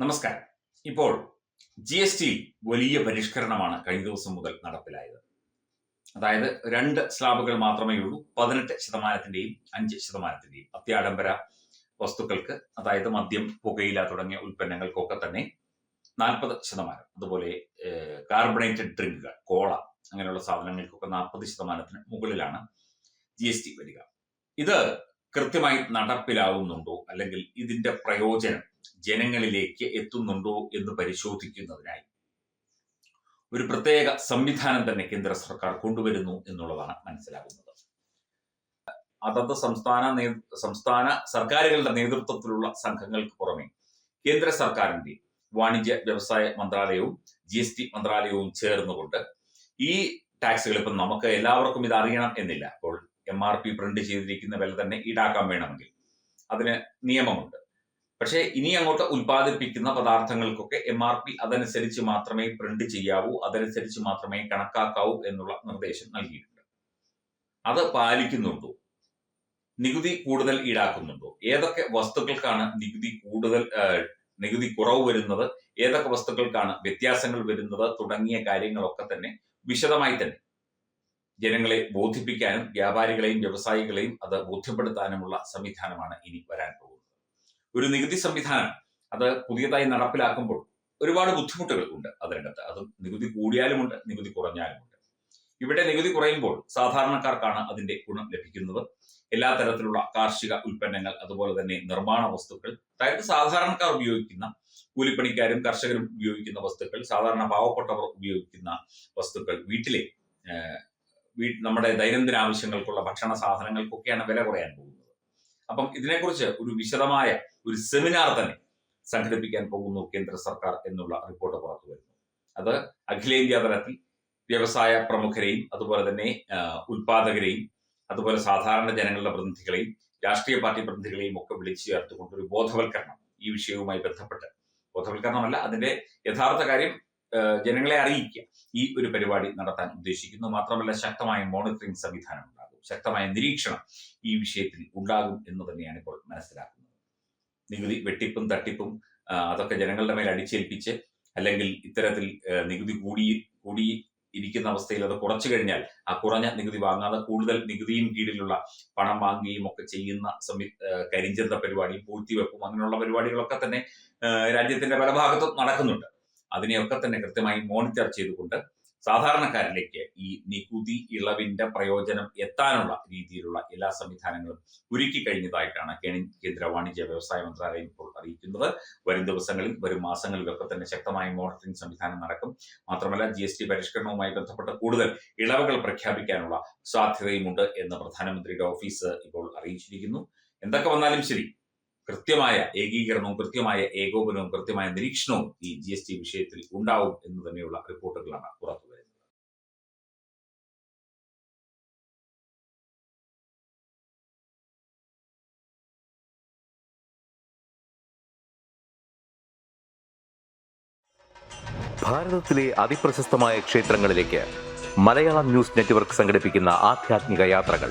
നമസ്കാരം. ഇപ്പോൾ G S T വലിയ പരിഷ്കരണമാണ് കഴിഞ്ഞ ദിവസം മുതൽ നടപ്പിലായത്. അതായത് രണ്ട് സ്ലാബുകൾ മാത്രമേ ഉള്ളൂ. പതിനെട്ട് ശതമാനത്തിന്റെയും അഞ്ച് ശതമാനത്തിന്റെയും അത്യാഡംബര വസ്തുക്കൾക്ക് അതായത് മദ്യം പുകയില തുടങ്ങിയ ഉൽപ്പന്നങ്ങൾക്കൊക്കെ തന്നെ നാൽപ്പത് ശതമാനം. അതുപോലെ കാർബണേറ്റഡ് ഡ്രിങ്കുകൾ കോള അങ്ങനെയുള്ള സാധനങ്ങൾക്കൊക്കെ നാൽപ്പത് ശതമാനത്തിന് മുകളിലാണ് ജി എസ് ടി വരിക. ഇത് കൃത്യമായി നടപ്പിലാവുന്നുണ്ടോ? അല്ലെങ്കിൽ ഇതിന്റെ പ്രയോജനം ജനങ്ങളിലേക്ക് എത്തുന്നുണ്ടോ എന്ന് പരിശോധിക്കുന്നതിനായി ഒരു പ്രത്യേക സംവിധാനം തന്നെ കേന്ദ്ര സർക്കാർ കൊണ്ടുവരുന്നു എന്നുള്ളതാണ് മനസ്സിലാകുന്നത്. അതത് സംസ്ഥാന സംസ്ഥാന സർക്കാരുകളുടെ നേതൃത്വത്തിലുള്ള സംഘങ്ങൾക്ക് പുറമെ കേന്ദ്ര സർക്കാരിന്റെ വാണിജ്യ വ്യവസായ മന്ത്രാലയവും ജി എസ് ടി മന്ത്രാലയവും ചേർന്നുകൊണ്ട് ഈ ടാക്സുകൾ ഇപ്പം നമുക്ക് എല്ലാവർക്കും ഇത് അറിയണം എന്നില്ല. അപ്പോൾ എം ആർ പി പ്രിന്റ് ചെയ്തിരിക്കുന്ന വില തന്നെ ഈടാക്കാൻ വേണമെങ്കിൽ. അതിന് നിയമമുണ്ട്. പക്ഷേ ഇനി അങ്ങോട്ട് ഉൽപ്പാദിപ്പിക്കുന്ന പദാർത്ഥങ്ങൾക്കൊക്കെ എം ആർ പി അതനുസരിച്ച് മാത്രമേ പ്രിന്റ് ചെയ്യാവൂ അതനുസരിച്ച് മാത്രമേ കണക്കാക്കാവൂ എന്നുള്ള നിർദ്ദേശം നൽകിയിട്ടുണ്ട്. അത് പാലിക്കുന്നുണ്ടോ? നികുതി കൂടുതൽ ഈടാക്കുന്നുണ്ടോ? ഏതൊക്കെ വസ്തുക്കൾക്കാണ് നികുതി കൂടുതൽ നികുതി കുറവ് വരുന്നത്? ഏതൊക്കെ വസ്തുക്കൾക്കാണ് വ്യത്യാസങ്ങൾ വരുന്നത്? തുടങ്ങിയ കാര്യങ്ങളൊക്കെ തന്നെ വിശദമായി തന്നെ ജനങ്ങളെ ബോധിപ്പിക്കാനും വ്യാപാരികളെയും വ്യവസായികളെയും അത് ബോധ്യപ്പെടുത്താനുമുള്ള സംവിധാനമാണ് ഇനി വരാൻ പോകുന്നത്. ഒരു നികുതി സംവിധാനം അത് പുതിയതായി നടപ്പിലാക്കുമ്പോൾ ഒരുപാട് ബുദ്ധിമുട്ടുകൾ ഉണ്ട് അതിനകത്ത്. അത് നികുതി കൂടിയാലുമുണ്ട് നികുതി കുറഞ്ഞാലുമുണ്ട്. ഇവിടെ നികുതി കുറയുമ്പോൾ സാധാരണക്കാർക്കാണ് അതിന്റെ ഗുണം ലഭിക്കുന്നത്. എല്ലാ തരത്തിലുള്ള കാർഷിക ഉൽപ്പന്നങ്ങൾ അതുപോലെ തന്നെ നിർമ്മാണ വസ്തുക്കൾ. അതായത് സാധാരണക്കാർ ഉപയോഗിക്കുന്ന കൂലിപ്പണിക്കാരും കർഷകരും ഉപയോഗിക്കുന്ന വസ്തുക്കൾ സാധാരണ പാവപ്പെട്ടവർ ഉപയോഗിക്കുന്ന വസ്തുക്കൾ വീട്ടിലെ നമ്മുടെ ദൈനംദിന ആവശ്യങ്ങൾക്കുള്ള ഭക്ഷണ സാധനങ്ങൾക്കൊക്കെയാണ് വില കുറയാൻ പോകുന്നത്. അപ്പം ഇതിനെക്കുറിച്ച് ഒരു വിശദമായ ഒരു സെമിനാർ തന്നെ സംഘടിപ്പിക്കാൻ പോകുന്നു കേന്ദ്ര സർക്കാർ എന്നുള്ള റിപ്പോർട്ട് പുറത്തു വരുന്നു. അത് അഖിലേന്ത്യാ തലത്തിൽ വ്യവസായ പ്രമുഖരെയും അതുപോലെ തന്നെ ഉൽപാദകരെയും അതുപോലെ സാധാരണ ജനങ്ങളുടെ പ്രതിനിധികളെയും രാഷ്ട്രീയ പാർട്ടി പ്രതിനിധികളെയും ഒക്കെ വിളിച്ചു ചേർത്തുകൊണ്ട് ഒരു ബോധവൽക്കരണം ഈ വിഷയവുമായി ബന്ധപ്പെട്ട്. ബോധവൽക്കരണമല്ല അതിന്റെ യഥാർത്ഥ കാര്യം ജനങ്ങളെ അറിയിക്കുക ഈ ഒരു പരിപാടി നടത്താൻ ഉദ്ദേശിക്കുന്നു. മാത്രമല്ല ശക്തമായ മോണിറ്ററിംഗ് സംവിധാനം ഉണ്ടാകും ശക്തമായ നിരീക്ഷണം ഈ വിഷയത്തിൽ ഉണ്ടാകും എന്ന് തന്നെയാണ് ഇപ്പോൾ മനസ്സിലാക്കുന്നത്. നികുതി വെട്ടിപ്പും തട്ടിപ്പും അതൊക്കെ ജനങ്ങളുടെ മേൽ അടിച്ചേൽപ്പിച്ച് അല്ലെങ്കിൽ ഇത്തരത്തിൽ നികുതി കൂടി കൂടി ഇരിക്കുന്ന അവസ്ഥയിൽ അത് കുറച്ചു കഴിഞ്ഞാൽ ആ കുറഞ്ഞ നികുതി വാങ്ങാതെ കൂടുതൽ നികുതിയും കീഴിലുള്ള പണം വാങ്ങുകയും ഒക്കെ ചെയ്യുന്ന സംവി കരിഞ്ചന്ത പരിപാടിയും പൂഴ്ത്തിവെപ്പും അങ്ങനെയുള്ള പരിപാടികളൊക്കെ തന്നെ രാജ്യത്തിന്റെ പല ഭാഗത്തും നടക്കുന്നുണ്ട്. അതിനെയൊക്കെ തന്നെ കൃത്യമായി മോണിറ്റർ ചെയ്തുകൊണ്ട് സാധാരണക്കാരിലേക്ക് ഈ നികുതി ഇളവിന്റെ പ്രയോജനം എത്താനുള്ള രീതിയിലുള്ള എല്ലാ സംവിധാനങ്ങളും ഒരുക്കി കഴിഞ്ഞതായിട്ടാണ് കേന്ദ്ര വാണിജ്യ വ്യവസായ മന്ത്രാലയം ഇപ്പോൾ അറിയിക്കുന്നത്. വരും ദിവസങ്ങളിൽ വരും മാസങ്ങളിലൊക്കെ തന്നെ ശക്തമായ മോണിറ്ററിംഗ് സംവിധാനം നടക്കും. മാത്രമല്ല ജി എസ് ടി പരിഷ്കരണവുമായി ബന്ധപ്പെട്ട കൂടുതൽ ഇളവുകൾ പ്രഖ്യാപിക്കാനുള്ള സാധ്യതയുമുണ്ട് എന്ന് പ്രധാനമന്ത്രിയുടെ ഓഫീസ് ഇപ്പോൾ അറിയിച്ചിരിക്കുന്നു. എന്തൊക്കെ വന്നാലും ശരി കൃത്യമായ ഏകീകരണവും കൃത്യമായ ഏകോപനവും കൃത്യമായ നിരീക്ഷണവും ഈ ജി എസ് ടി വിഷയത്തിൽ ഉണ്ടാവും എന്ന് തന്നെയുള്ള റിപ്പോർട്ടുകളാണ് പുറത്തു വരുന്നത്. ഭാരതത്തിലെ അതിപ്രശസ്തമായ ക്ഷേത്രങ്ങളിലേക്ക് മലയാളം ന്യൂസ് നെറ്റ്വർക്ക് സംഘടിപ്പിക്കുന്ന ആധ്യാത്മിക യാത്രകൾ.